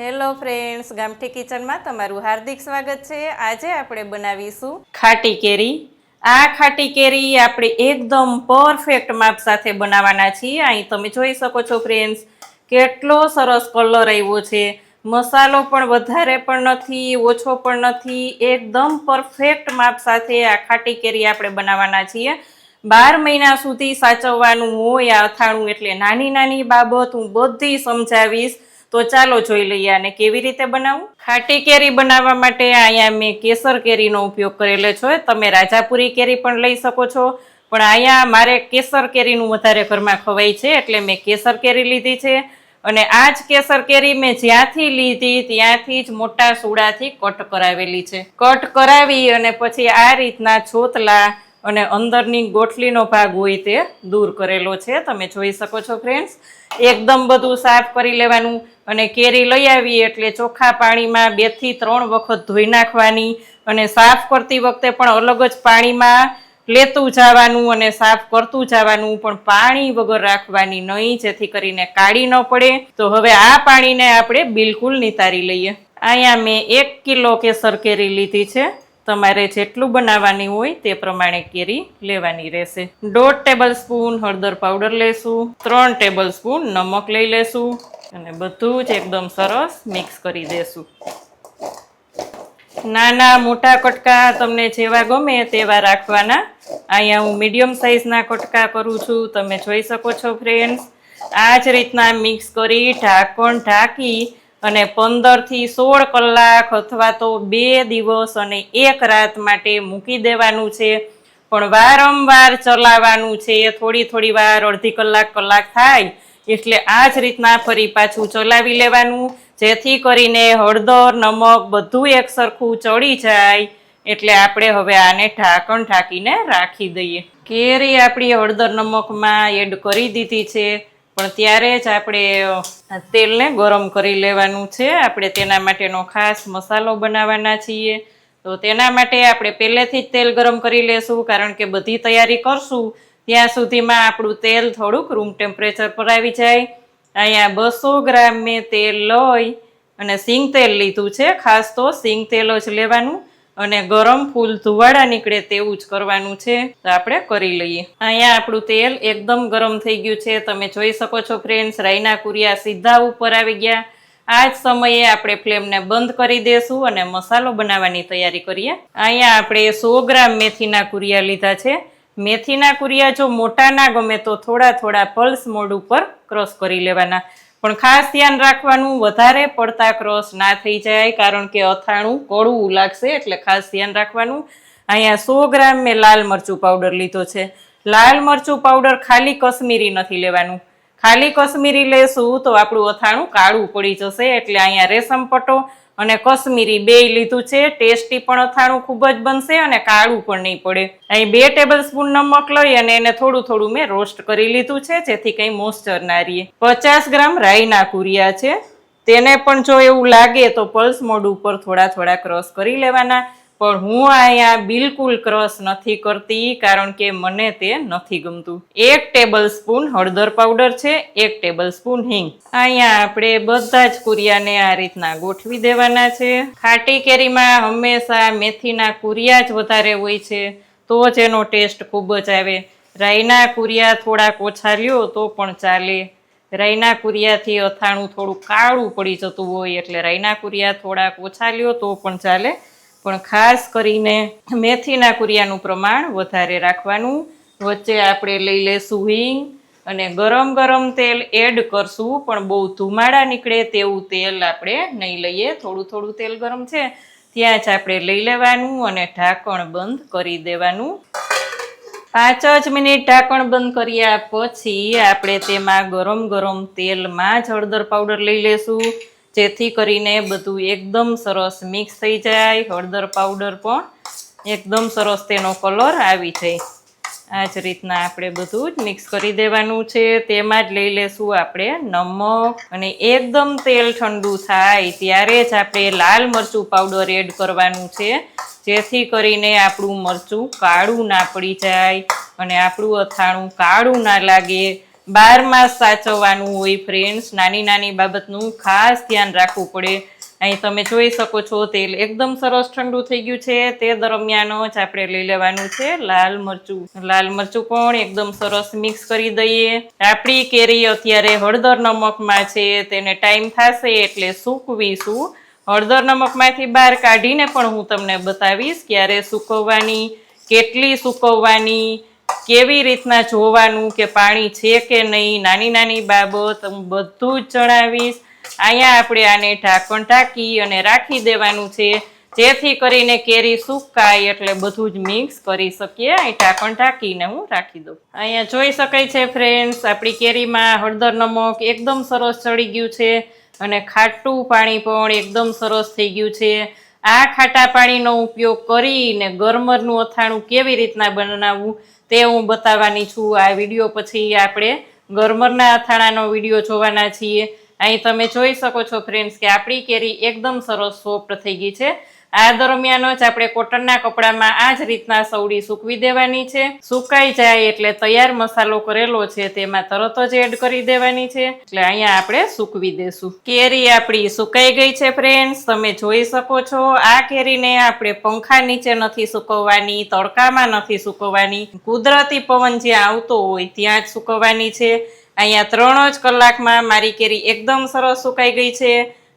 Hello friends, ગામઠી કિચનમાં તમારું હાર્દિક સ્વાગત છે. આજે આપણે બનાવીશું ખાટી કેરી. આ ખાટી કેરી આપણે એકદમ પરફેક્ટ માપ સાથે બનાવવાના છીએ. અહીં તમે જોઈ શકો છો ફ્રેન્ડ્સ, કેટલો સરસ કલર આવ્યો છે. મસાલો પણ વધારે પણ નથી, ઓછો પણ નથી. એકદમ પરફેક્ટ માપ સાથે આ ખાટી કેરી આપણે બનાવવાના છીએ. બાર મહિના સુધી સાચવવાનું હોય આ અથાણું એટલે નાની નાની બાબત હું બધી સમજાવીશ. તો ચાલો જોઈ લઈએ આને કેવી રીતે બનાવવું ખાટી કેરી બનાવવા માટે અહીંયા મેં કેસર કેરીનો ઉપયોગ કરેલો છે. તમે રાજાપુરી કેરી પણ લઈ શકો છો. પણ અહીંયા મારે કેસર કેરીનું વધારે ઘરમાં ખવાય છે, એટલે મેં કેસર કેરી લીધી છે. અને આ જ કેસર કેરી મેં જ્યાંથી લીધી ત્યાંથી જ મોટા સુડાથી કટ કરાવેલી છે. કટ કરાવી અને પછી આ રીતના છોતલા અને અંદરની ગોઠલીનો ભાગ હોય તે દૂર કરેલો છે. તમે જોઈ શકો છો ફ્રેન્ડ્સ એકદમ બધું સાફ કરી લેવાનું અને કેરી લઈ આવી એટલે ચોખ્ખા પાણીમાં બેથી ત્રણ વખત ધોઈ નાખવાની અને સાફ કરતી વખતે પણ અલગ જ પાણીમાં લેતું જવાનું અને સાફ કરતું જવાનું પણ પાણી વગર રાખવાની નહીં, જેથી કરીને કાળી ન પડે. તો હવે આ પાણીને આપણે બિલકુલ નિતારી લઈએ. અહીંયા મેં એક કિલો કેસર કેરી લીધી છે. તમારે જેટલું બનાવવાની હોય તે પ્રમાણે કેરી લેવાની રહેશે. દોઢ ટેબલ સ્પૂન હળદર પાવડર લેશું, ત્રણ ટેબલ સ્પૂન નમક લઈ લેશું અને બધું જ એકદમ સરસ મિક્સ કરી દેશું. નાના મોટા કટકા તમને જેવા ગમે તેવા રાખવાના. અહીંયા હું મીડિયમ સાઇઝના કટકા કરું છું, તમે જોઈ શકો છો ફ્રેન્ડ્સ. આ જ રીતના મિક્સ કરી ઢાંકણ ઢાંકી અને પંદરથી સોળ કલાક અથવા તો બે દિવસ અને એક રાત માટે મૂકી દેવાનું છે. પણ વારંવાર ચલાવવાનું છે. થોડી થોડી વાર અડધી કલાક કલાક થાય એટલે આ જ રીતના ફરી પાછું ચલાવી લેવાનું. જેથી કરીને હળદર, નમક બધું એક સરખું ચડી જાય. એટલે આપણે હવે આને ઢાંકણ ઢાંકીને રાખી દઈએ. કેરી આપણી હળદર, નમકમાં એડ કરી દીધી છે. પણ ત્યારે જ આપણે તેલને ગરમ કરી લેવાનું છે. આપણે તેના માટેનો ખાસ મસાલો બનાવવાના છીએ. તો તેના માટે આપણે પહેલેથી જ તેલ ગરમ કરી લેશું, કારણ કે બધી તૈયારી કરશું. ત્યાં સુધીમાં આપણું તેલ થોડુંક રૂમ ટેમ્પરેચર પર આવી જાય. અહીંયા બસો ગ્રામ મેં તેલ લઈ અને સિંગ તેલ લીધું છે. ખાસ તો સિંગ તેલ જ લેવાનું. અને ગરમ ફૂલ ધુવાડા નીકળે તેવું જ કરવાનું છે. તો આપણે કરી લઈએ. અહીંયા આપણું તેલ એકદમ ગરમ થઈ ગયું છે. તમે જોઈ શકો છો ફ્રેન્ડ્સ રાઈના કુરિયા સીધા ઉપર આવી ગયા. આ જ સમયે આપણે ફ્લેમને બંધ કરી દેશું અને મસાલો બનાવવાની તૈયારી કરીએ. અહીંયા આપણે સો ગ્રામ મેથીના કુરિયા લીધા છે. મેથીના કુરિયા જો મોટા ના ગમે તો થોડા થોડા પલ્સ મોડ ઉપર ક્રોસ કરી લેવાના. પણ ખાસ ધ્યાન રાખવાનું વધારે પડતા ક્રોસ ના થઈ જાય, કારણ કે અથાણું કડવું લાગશે એટલે ખાસ ધ્યાન રાખવાનું. અહીંયા સો ગ્રામ મેં લાલ મરચું પાવડર લીધો છે. લાલ મરચું પાવડર ખાલી કશ્મીરી નથી લેવાનું. ખાલી કશ્મીરી લેશું તો આપણું અથાણું કાળું પડી જશે એટલે અહીંયા રેશમ પટ્ટો અને કશ્મીરી બે લીધું છે. ટેસ્ટી પણ અથાણું ખૂબ જ બનશે અને કાળું પણ નહીં પડે. અહીં બે ટેબલ સ્પૂન નમક લઈ અને એને થોડું થોડું મેં રોસ્ટ કરી લીધું છે, જેથી કંઈ મોઇસ્ચર ના રહીએ પચાસ ગ્રામ રાઈના કુરિયા છે. તેને પણ જો એવું લાગે તો પલ્સ મોડ ઉપર થોડા થોડા ક્રોસ કરી લેવાના. પણ હું અહીંયા બિલકુલ ક્રશ નથી કરતી, કારણ કે મને તે નથી ગમતું. એક ટેબલ સ્પૂન હળદર પાવડર છે, એક ટેબલ સ્પૂન હિંગ. અહીંયા આપણે બધા જ કુરિયાને આ રીતના ગોઠવી દેવાના છે. ખાટી કેરીમાં હંમેશા મેથીના કુરિયા જ વધારે હોય છે, તો જ એનો ટેસ્ટ ખૂબ જ આવે. રાઈના કુરિયા થોડાક ઓછા લ્યો તો પણ ચાલે. રાઈના કુરિયાથી અથાણું થોડું કાળું પડી જતું હોય એટલે રાઈના કુરિયા થોડાક ઓછા લ્યો તો પણ ચાલે. પણ ખાસ કરીને મેથીના કુરિયાનું પ્રમાણ વધારે રાખવાનું. વચ્ચે આપણે લઈ લેશું હિંગ અને ગરમ ગરમ તેલ એડ કરશું, પણ બહુ ધુમાડા નીકળે તેવું તેલ આપણે નહીં લઈએ. થોડું થોડું તેલ ગરમ છે, ત્યાં જ આપણે લઈ લેવાનું અને ઢાંકણ બંધ કરી દેવાનું. પાંચ જ મિનિટ ઢાંકણ બંધ કર્યા પછી આપણે તેમાં ગરમ ગરમ તેલમાં જ હળદર પાવડર લઈ લેશું. જેથી કરીને બધું એકદમ સરસ મિક્સ થઈ જાય. હળદર પાવડર પણ એકદમ સરસ તેનો કલર આવી જાય. આ જ રીતના આપણે બધું જ મિક્સ કરી દેવાનું છે. તેમાં જ લઈ લેશું આપણે નમક અને એકદમ તેલ ઠંડુ થાય ત્યારે જ આપણે લાલ મરચું પાવડર એડ કરવાનું છે. જેથી કરીને આપણું મરચું કાળું ના પડી જાય અને આપણું અથાણું કાળું ના લાગે. બાર માસ સાચવવાનું હોય ફ્રેન્ડ્સ નાની નાની બાબતનું ખાસ ધ્યાન રાખવું પડે. અહીં તમે જોઈ શકો છો, તેલ એકદમ સરસ ઠંડુ થઈ ગયું છે. તે દરમિયાન જ આપણે લઈ લેવાનું છે લાલ મરચું. લાલ મરચું પણ એકદમ સરસ મિક્સ કરી દઈએ. આપણી કેરી અત્યારે હળદર નમકમાં છે, તેને ટાઈમ થશે એટલે સૂકવીશું. હળદર નમકમાંથી બહાર કાઢીને પણ હું તમને બતાવીશ ક્યારે સૂકવવાની, કેટલી સૂકવવાની કેવી રીતના જોવાનું કે પાણી છે કે નહીં, નાની નાની બાબત હું બધું જ જણાવીશ. અહીંયા આપણે આને ઢાંકણ ઢાંકી અને રાખી દેવાનું છે. જેથી કરીને કેરી સુકાય એટલે બધું જ મિક્સ કરી શકીએ. અહીં ઢાંકણ ઢાંકીને હું રાખી દઉં. અહીંયા જોઈ શકાય છે ફ્રેન્ડ્સ, આપણી કેરીમાં હળદર નમક એકદમ સરસ ચડી ગયું છે અને ખાટું પાણી પણ એકદમ સરસ થઈ ગયું છે. આ ખાટા પાણીનો ઉપયોગ કરીને ગરમરનું અથાણું કેવી રીતના બનાવવું તે હું બતાવવાની છું. આ વીડિયો પછી આપણે ગરમરના અથાણાનો વીડિયો જોવાના છીએ. અહીં તમે જોઈ શકો છો ફ્રેન્ડ્સ કે આપણી કેરી એકદમ સરસ સોફ્ટ થઈ ગઈ છે. આ દરમિયાન જ આપણે કોટનના કપડામાં આ જ રીતના સવડી સૂકવી દેવાની છે. સુકાઈ જાય એટલે તૈયાર મસાલો કરેલો છે તેમાં તરત જ એડ કરી દેવાની છે. એટલે અહીંયા આપણે સૂકવી દેશું. કેરી આપણી સુકાઈ ગઈ છે ફ્રેન્ડ્સ, તમે જોઈ શકો છો. આ કેરીને આપણે પંખા નીચે નથી સુકવવાની, તડકામાં નથી સુકવવાની. કુદરતી પવન જ્યાં આવતો હોય ત્યાં જ સુકવવાની છે. અહીંયા ત્રણ જ કલાકમાં મારી કેરી એકદમ સરસ સુકાઈ ગઈ છે.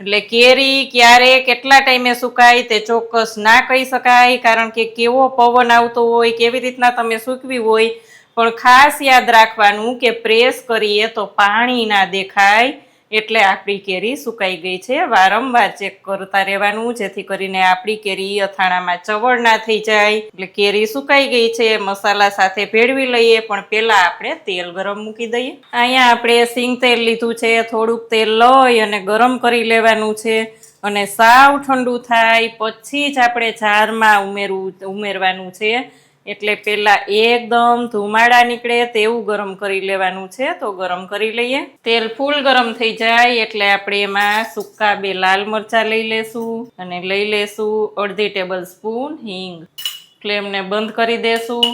એટલે કેરી ક્યારે, કેટલા ટાઈમે સુકાય તે ચોક્કસ ના કહી શકાય, કારણ કે કેવો પવન આવતો હોય, કેવી રીતના તમે સૂકવી હોય. પણ ખાસ યાદ રાખવાનું કે પ્રેસ કરીએ તો પાણી ના દેખાય. એટલે આપણી કેરી સુકાઈ ગઈ છે. વારંવાર ચેક કરતા રહેવાનું, જેથી કરીને આપણી કેરી અથાણામાં ચવળ ના થઈ જાય. એટલે કેરી સુકાઈ ગઈ છે, મસાલા સાથે ભેળવી લઈએ, પણ પહેલા આપણે તેલ ગરમ મૂકી દઈએ. અહીંયા આપણે સિંગ તેલ લીધું છે, થોડુંક તેલ લઈ અને ગરમ કરી લેવાનું છે. અને સાવ ઠંડુ થાય પછી જ આપણે જારમાં ઉમેરવું, ઉમેરવાનું છે. એટલે પેલા એકદમ ધુમાડા નીકળે તેવું ગરમ કરી લેવાનું છે, તો ગરમ કરી લઈએ. તેલ ફૂલ ગરમ થઈ જાય એટલે આપણે એમાં સૂકા બે લાલ મરચાં લઈ લેશું અને લઈ લેશું અડધી ટેબલ સ્પૂન હિંગ. ફ્લેમને બંધ કરી દેશું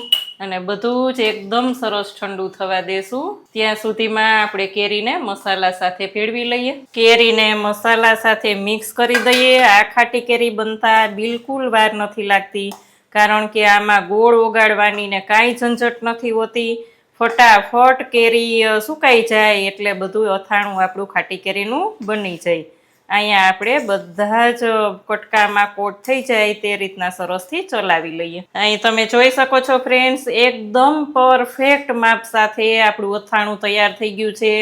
અને બધું જ એકદમ સરસ ઠંડુ થવા દેશું. ત્યાં સુધીમાં આપણે કેરીને મસાલા સાથે ભેળવી લઈએ. કેરીને મસાલા સાથે મિક્સ કરી દઈએ. આ ખાટી કેરી બનતા બિલકુલ વાર નથી લાગતી. કારણ કે આમાં ગોળ ઓગાળવાની ને કાંઈ ઝંઝટ નથી હોતી. ફટાફટ કેરી સુકાઈ જાય એટલે બધું અથાણું આપણું ખાટી કેરીનું બની જાય. અહીંયા આપણે બધા જ કટકામાં કોટ થઈ જાય તે રીતના સરસથી ચલાવી લઈએ. અહીં તમે જોઈ શકો છો ફ્રેન્ડ્સ, એકદમ પરફેક્ટ માપ સાથે આપણું અથાણું તૈયાર થઈ ગયું છે.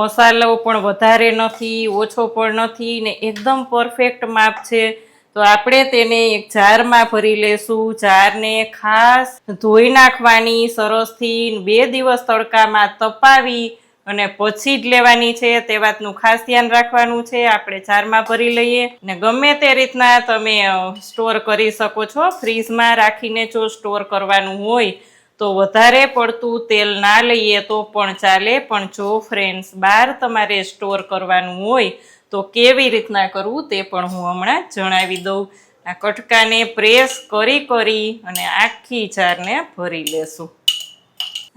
મસાલો પણ વધારે નથી, ઓછો પણ નથી ને એકદમ પરફેક્ટ માપ છે. તો આપણે તેને એક જારમાં ભરી લેશું. જારને ખાસ ધોઈ નાખવાની, સરસથી બે દિવસ તડકામાં તપાવી અને પછી જ લેવાની છે. તે વાતનું ખાસ ધ્યાન રાખવાનું છે. આપણે જારમાં ભરી લઈએ ને ગમે તે રીતના તમે સ્ટોર કરી શકો છો. ફ્રીજમાં રાખીને જો સ્ટોર કરવાનું હોય તો વધારે પડતું તેલ ના લઈએ તો પણ ચાલે. પણ જો ફ્રેન્ડ્સ, બહાર તમારે સ્ટોર કરવાનું હોય તો કેવી રીતના કરવું તે પણ હું હમણાં જણાવી દઉં. આ કટકાને પ્રેસ કરી કરી અને આખી જારને ભરી લેશું.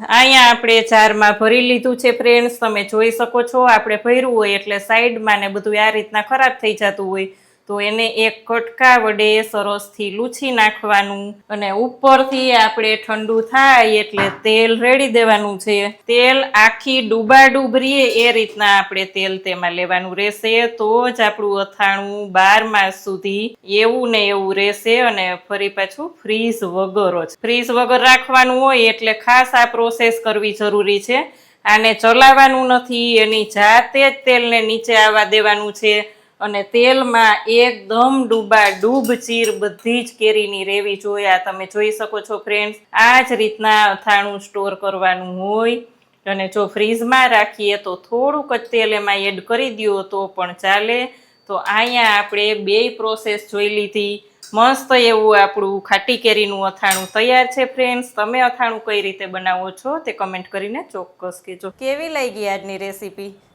અહીંયા આપણે જારમાં ભરી લીધું છે ફ્રેન્ડ્સ, તમે જોઈ શકો છો, આપણે ભર્યું હોય એટલે સાઈડમાં ને બધું આ રીતના ખરાબ થઈ જતું હોય. તો એને એક કટકા વડે સરસથી લૂછી નાખવાનું અને ઉપરથી આપણે ઠંડુ થાય એટલે તેલ રેડી દેવાનું છે. તેલ આખી ડૂબા ડૂબરીએ એ રીતના આપણે તેલ તેમાં લેવાનું રહેશે. તો જ આપણું અથાણું બાર માસ સુધી એવું ને એવું રહેશે અને ફરી પાછું ફ્રીઝ વગર જ. ફ્રીઝ વગર રાખવાનું હોય એટલે ખાસ આ પ્રોસેસ કરવી જરૂરી છે. આને ચલાવવાનું નથી. એની જાતે જ તેલને નીચે આવવા દેવાનું છે. અને તેલમાં એકદમ ડૂબા ડૂબ ચીર બધી જ કેરીની રેવી જોયા. તમે જોઈ શકો છો ફ્રેન્ડ્સ આ જ રીતના અથાણું સ્ટોર કરવાનું હોય. અને જો ફ્રીઝમાં રાખીએ તો થોડુંક જ તેલ એમાં એડ કરી દો તો પણ ચાલે. તો અહીંયા આપણે બેય પ્રોસેસ જોઈ લીધી. મસ્ત એવું આપણું ખાટી કેરીનું અથાણું તૈયાર છે ફ્રેન્ડ્સ તમે અથાણું કઈ રીતે બનાવો છો તે કમેન્ટ કરીને ચોક્કસ કહેજો. કેવી લાગી આજની રેસીપી